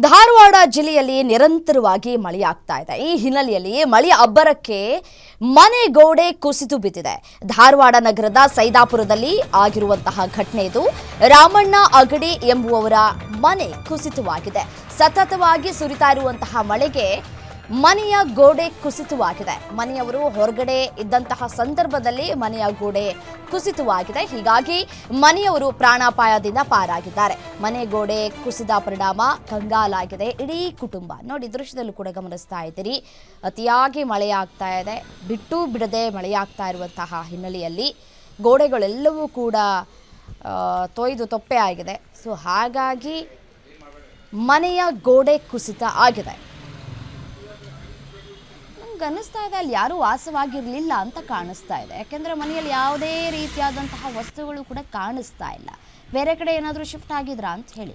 ಧಾರವಾಡ ಜಿಲ್ಲೆಯಲ್ಲಿ ನಿರಂತರವಾಗಿ ಮಳೆಯಾಗ್ತಾ ಇದೆ. ಈ ಹಿನ್ನೆಲೆಯಲ್ಲಿ ಮಳೆ ಅಬ್ಬರಕ್ಕೆ ಮನೆ ಗೋಡೆ ಕುಸಿದು ಬಿದ್ದಿದೆ. ಧಾರವಾಡ ನಗರದ ಸೈದಾಪುರದಲ್ಲಿ ಆಗಿರುವಂತಹ ಘಟನೆ ಇದು. ರಾಮಣ್ಣ ಅಗಡಿ ಎಂಬುವವರ ಮನೆ ಕುಸಿತವಾಗಿದೆ. ಸತತವಾಗಿ ಸುರಿತಾ ಇರುವಂತಹ ಮಳೆಗೆ ಮನೆಯ ಗೋಡೆ ಕುಸಿತವಾಗಿದೆ. ಮನೆಯವರು ಹೊರಗಡೆ ಇದ್ದಂತಹ ಸಂದರ್ಭದಲ್ಲಿ ಮನೆಯ ಗೋಡೆ ಕುಸಿತವಾಗಿದೆ. ಹೀಗಾಗಿ ಮನೆಯವರು ಪ್ರಾಣಾಪಾಯದಿಂದ ಪಾರಾಗಿದ್ದಾರೆ. ಮನೆ ಗೋಡೆ ಕುಸಿದ ಪರಿಣಾಮ ಕಂಗಾಲಾಗಿದೆ. ಇಡೀ ಕುಟುಂಬ ನೋಡಿ, ದೃಶ್ಯದಲ್ಲೂ ಕೂಡ ಗಮನಿಸ್ತಾ ಇದ್ದೀರಿ. ಅತಿಯಾಗಿ ಮಳೆಯಾಗ್ತಾ ಇದೆ. ಬಿಟ್ಟು ಬಿಡದೆ ಮಳೆಯಾಗ್ತಾ ಇರುವಂತಹ ಹಿನ್ನೆಲೆಯಲ್ಲಿ ಗೋಡೆಗಳೆಲ್ಲವೂ ಕೂಡ ತೊಯ್ದು ತೊಪ್ಪೆ ಆಗಿದೆ. ಸೊ, ಹಾಗಾಗಿ ಮನೆಯ ಗೋಡೆ ಕುಸಿತ ಆಗಿದೆ. ನಂಗೆ ಅನ್ನಿಸ್ತಾ ಇದೆ, ಅಲ್ಲಿ ಯಾರೂ ವಾಸವಾಗಿರಲಿಲ್ಲ ಅಂತ ಕಾಣಿಸ್ತಾ ಇದೆ. ಯಾಕೆಂದರೆ ಮನೆಯಲ್ಲಿ ಯಾವುದೇ ರೀತಿಯಾದಂತಹ ವಸ್ತುಗಳು ಕೂಡ ಕಾಣಿಸ್ತಾ ಇಲ್ಲ. ಬೇರೆ ಕಡೆ ಏನಾದರೂ ಶಿಫ್ಟ್ ಆಗಿದ್ರಾ ಅಂತ ಹೇಳಿ.